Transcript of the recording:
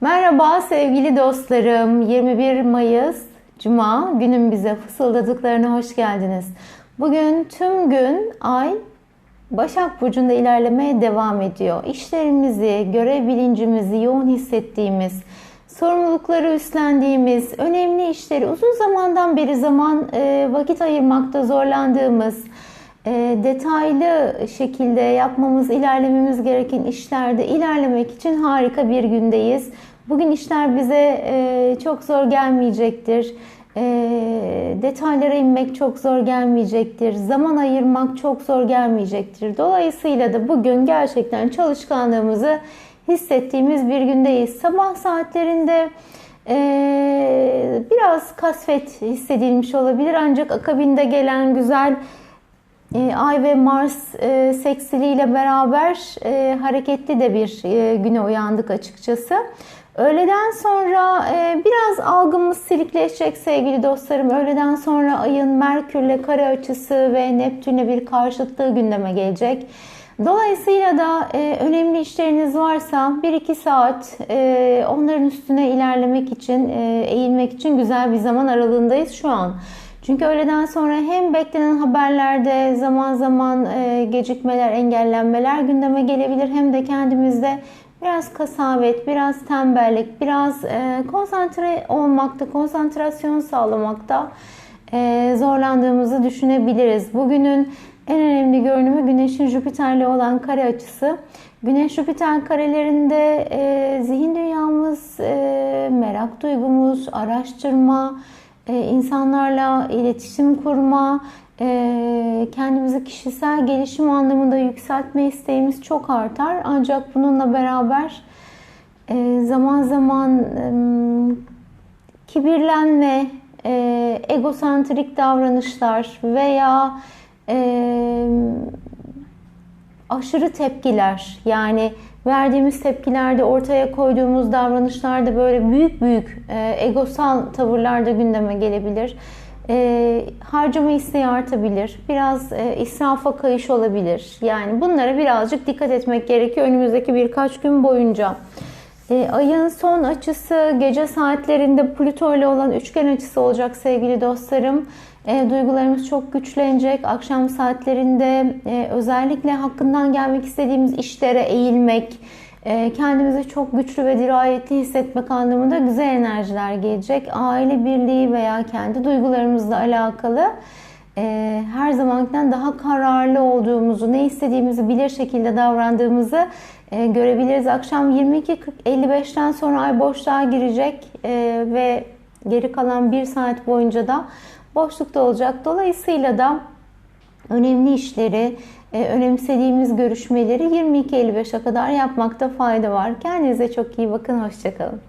Merhaba sevgili dostlarım. 21 Mayıs Cuma günün bize fısıldadıklarına hoş geldiniz. Bugün tüm gün ay Başak Burcu'nda ilerlemeye devam ediyor. İşlerimizi, görev bilincimizi yoğun hissettiğimiz, sorumlulukları üstlendiğimiz, önemli işleri uzun zamandan beri zaman e, vakit ayırmakta zorlandığımız, detaylı şekilde yapmamız, ilerlememiz gereken işlerde ilerlemek için harika bir gündeyiz. Bugün işler bize e, çok zor gelmeyecektir. E, detaylara inmek çok zor gelmeyecektir. Zaman ayırmak çok zor gelmeyecektir. Dolayısıyla da bugün gerçekten çalışkanlığımızı hissettiğimiz bir gündeyiz. Sabah saatlerinde e, biraz kasvet hissedilmiş olabilir ancak akabinde gelen güzel e, Ay ve Mars e, seksiliyle beraber e, hareketli de bir e, güne uyandık açıkçası. Öğleden sonra e, biraz algımız silikleşecek sevgili dostlarım. Öğleden sonra ayın Merkürle kare açısı ve Neptün'le bir karşıtlığı gündeme gelecek. Dolayısıyla da e, önemli işleriniz varsa 1-2 saat e, onların üstüne ilerlemek için, e, eğilmek için güzel bir zaman aralığındayız şu an. Çünkü öğleden sonra hem beklenen haberlerde zaman zaman e, gecikmeler, engellenmeler gündeme gelebilir hem de kendimizde biraz kasavet, biraz tembellik, biraz e, konsantre olmakta, konsantrasyon sağlamakta e, zorlandığımızı düşünebiliriz. Bugünün en önemli görünümü Güneş'in Jüpiter'le olan kare açısı. Güneş-Jüpiter karelerinde e, zihin dünyamız, e, merak duygumuz, araştırma, insanlarla iletişim kurma, e, kendimizi kişisel gelişim anlamında yükseltme isteğimiz çok artar. Ancak bununla beraber e, zaman zaman kibirlenme, egosantrik davranışlar veya aşırı tepkiler yani verdiğimiz tepkilerde ortaya koyduğumuz davranışlarda böyle büyük büyük e, egosal tavırlar da gündeme gelebilir. E, harcama isteği artabilir. Biraz e, israfa kayış olabilir. Yani bunlara birazcık dikkat etmek gerekiyor önümüzdeki birkaç gün boyunca. E, ayın son açısı gece saatlerinde Plüto ile olan üçgen açısı olacak sevgili dostlarım. E, duygularımız çok güçlenecek. Akşam saatlerinde e, özellikle hakkından gelmek istediğimiz işlere eğilmek, e, kendimizi çok güçlü ve dirayetli hissetmek anlamında güzel enerjiler gelecek. Aile birliği veya kendi duygularımızla alakalı her zamankinden daha kararlı olduğumuzu, ne istediğimizi bilir şekilde davrandığımızı e, görebiliriz. Akşam 22.55'ten sonra ay boşluğa girecek e, ve geri kalan bir saat boyunca da boşlukta olacak. Dolayısıyla da önemli işleri, e, önemsediğimiz görüşmeleri 22.55'e kadar yapmakta fayda var. Kendinize çok iyi bakın. Hoşçakalın.